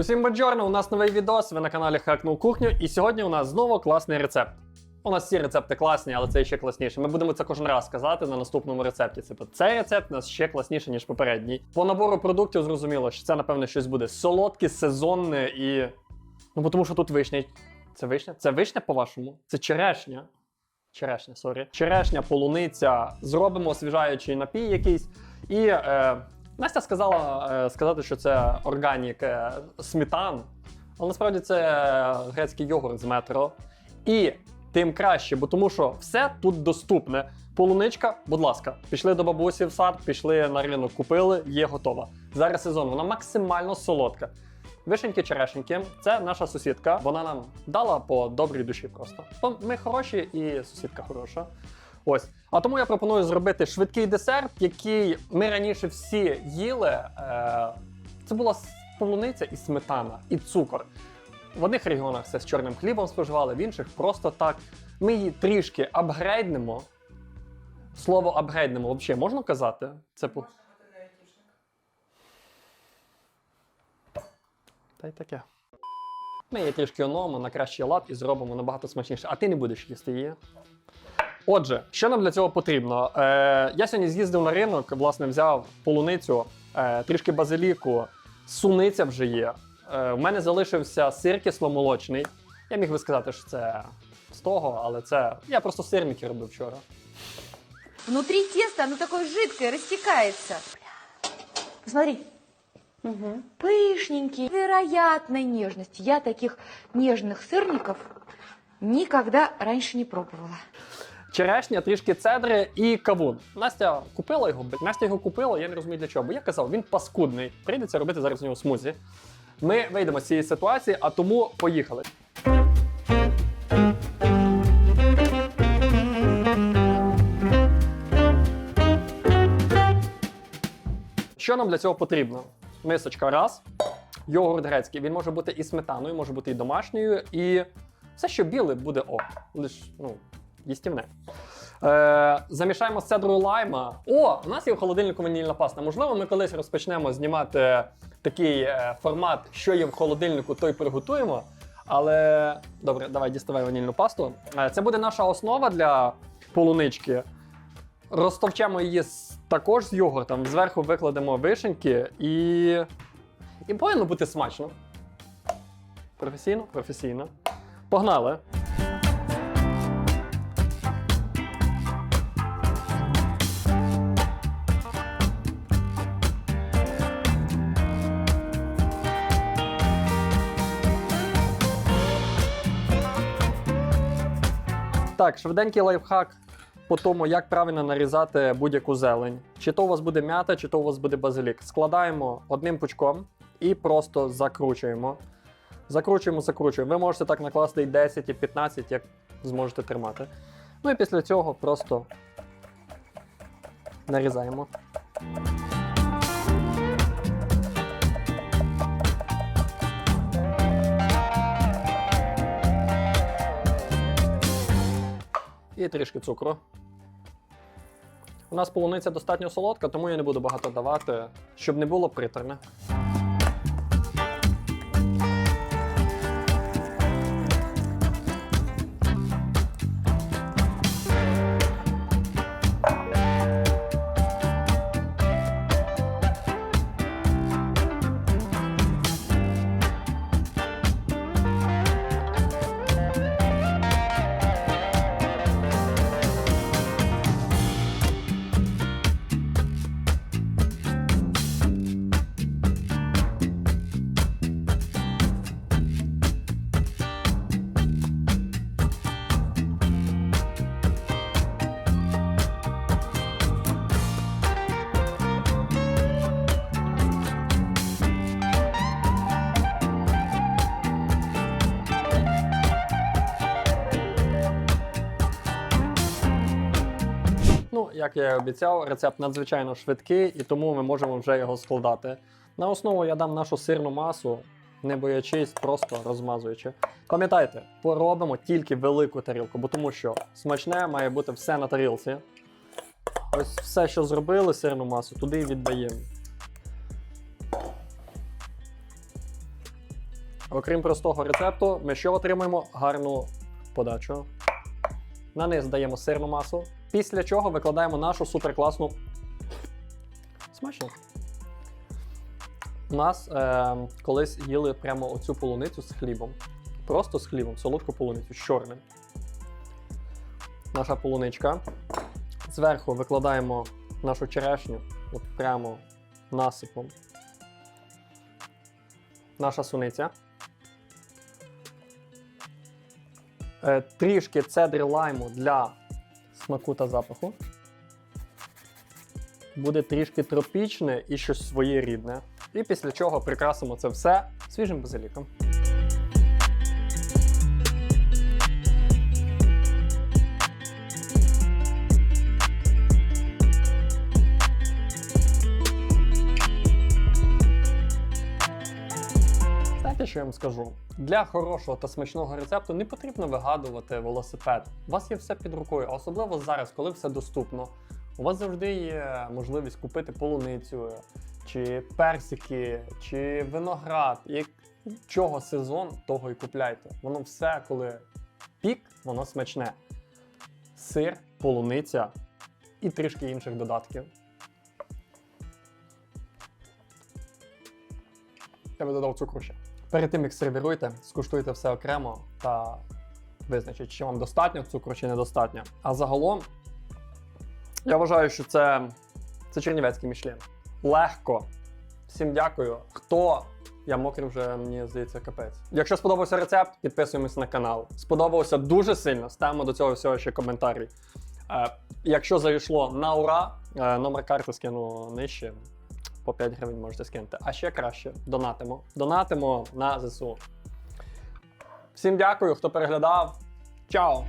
Усім баджорно, у нас новий відос, ви на каналі Хакнув кухню, і сьогодні у нас знову класний рецепт. У нас всі рецепти класні, але цей ще класніше. Ми будемо це кожен раз казати на наступному рецепті. Типу, цей рецепт у нас ще класніший, ніж попередній. По набору продуктів зрозуміло, що це, напевно, щось буде солодке, сезонне і. Ну, тому що тут вишня. Це вишня? Це вишня, по-вашому? Це черешня. Черешня, сорі. Черешня, полуниця. Зробимо освіжаючий напій якийсь. І е, Настя сказала е, сказати, що це органік е, сметан, але насправді це грецький йогурт з метро. І тим краще, бо тому що все тут доступне. Полуничка, будь ласка, пішли до бабусі в сад, пішли на ринок, купили, є готова. Зараз сезон, вона максимально солодка. Вишеньки черешеньки, це наша сусідка. Вона нам дала по добрій душі просто. Ми хороші і сусідка хороша. Ось. А тому я пропоную зробити швидкий десерт, який ми раніше всі їли. Е, це була полуниця і сметана, і цукор. В одних регіонах це з чорним хлібом споживали, в інших просто так. Ми її трішки апгрейднемо. Слово апгрейднемо взагалі можна казати? Це по. Та й таке. Ми її трішки оновимо на кращий лад і зробимо набагато смачніше. А ти не будеш їсти її. Отже, що нам для цього потрібно? Е, я сьогодні з'їздив на ринок, власне, взяв полуницю, е, трішки базиліку, суниця вже є. Е, в мене залишився сир кисломолочний. Я міг би сказати, що це з того, але це. Я просто сирники робив вчора. Внутри теста оно такое жидкое, растекается. Посмотри. Пышненький, невероятной нежности. Я таких нежных сырников никогда раньше не пробовала. Черешня, трішки цедри і кавун. Настя купила його, Настя його купила, я не розумію для чого. Бо я казав, він паскудний. Прийдеться робити зараз з нього смузі. Ми вийдемо з цієї ситуації, а тому поїхали. Що нам для цього потрібно? Мисочка раз. Йогурт грецький. Він може бути і сметаною, може бути і домашньою, і все, що біле, буде ок. Лиш, ну, їстівне. Е, замішаємо з цедрою лайма. О, у нас є в холодильнику ванільна паста. Можливо, ми колись розпочнемо знімати такий е, формат, що є в холодильнику, то й приготуємо. Але добре, давай діставай ванільну пасту. Е, це буде наша основа для полунички. Розтовчемо її також з йогуртом. Зверху викладемо вишеньки і. І повинно бути смачно. Професійно? Професійно. Погнали. Так, швиденький лайфхак по тому, як правильно нарізати будь-яку зелень. Чи то у вас буде м'ята, чи то у вас буде базилік. Складаємо одним пучком і просто закручуємо. Закручуємо, закручуємо. Ви можете так накласти і 10, і 15, як зможете тримати. Ну і після цього просто нарізаємо. І трішки цукру. У нас полуниця достатньо солодка, тому я не буду багато давати, щоб не було приторне. Ну, як я і обіцяв, рецепт надзвичайно швидкий, і тому ми можемо вже його складати. На основу я дам нашу сирну масу, не боячись, просто розмазуючи. Пам'ятайте, поробимо тільки велику тарілку, бо тому що смачне має бути все на тарілці. Ось все, що зробили, сирну масу, туди і віддаємо. Окрім простого рецепту, ми що отримуємо? Гарну подачу. На низ даємо сирну масу. Після чого викладаємо нашу суперкласну. Смачно. У нас е, колись їли прямо оцю полуницю з хлібом. Просто з хлібом, солодку полуницю з чорним. Наша полуничка. Зверху викладаємо нашу черешню, от прямо насипом. Наша суниця. Е, трішки цедри лайму для смаку та запаху. Буде трішки тропічне і щось своєрідне. І після чого прикрасимо це все свіжим базиліком. Знаєте, що я вам скажу? Для хорошого та смачного рецепту не потрібно вигадувати велосипед. У вас є все під рукою, а особливо зараз, коли все доступно. У вас завжди є можливість купити полуницю, чи персики, чи виноград. Як чого сезон, того і купляйте. Воно все, коли пік, воно смачне. Сир, полуниця і трішки інших додатків. Я би додав цукру ще. Перед тим, як сервіруєте, скуштуйте все окремо та визначіть, чи вам достатньо цукру, чи недостатньо. А загалом, я вважаю, що це, це чернівецький мішлін. Легко. Всім дякую. Хто? Я мокрий вже, мені здається, капець. Якщо сподобався рецепт, підписуємось на канал. Сподобалося дуже сильно, ставимо до цього всього ще коментарі. Е, якщо зайшло на ура, е, номер карти скину нижче. По 5 гривень можете скинути. А ще краще донатимо. Донатимо на ЗСУ. Всім дякую, хто переглядав. Чао!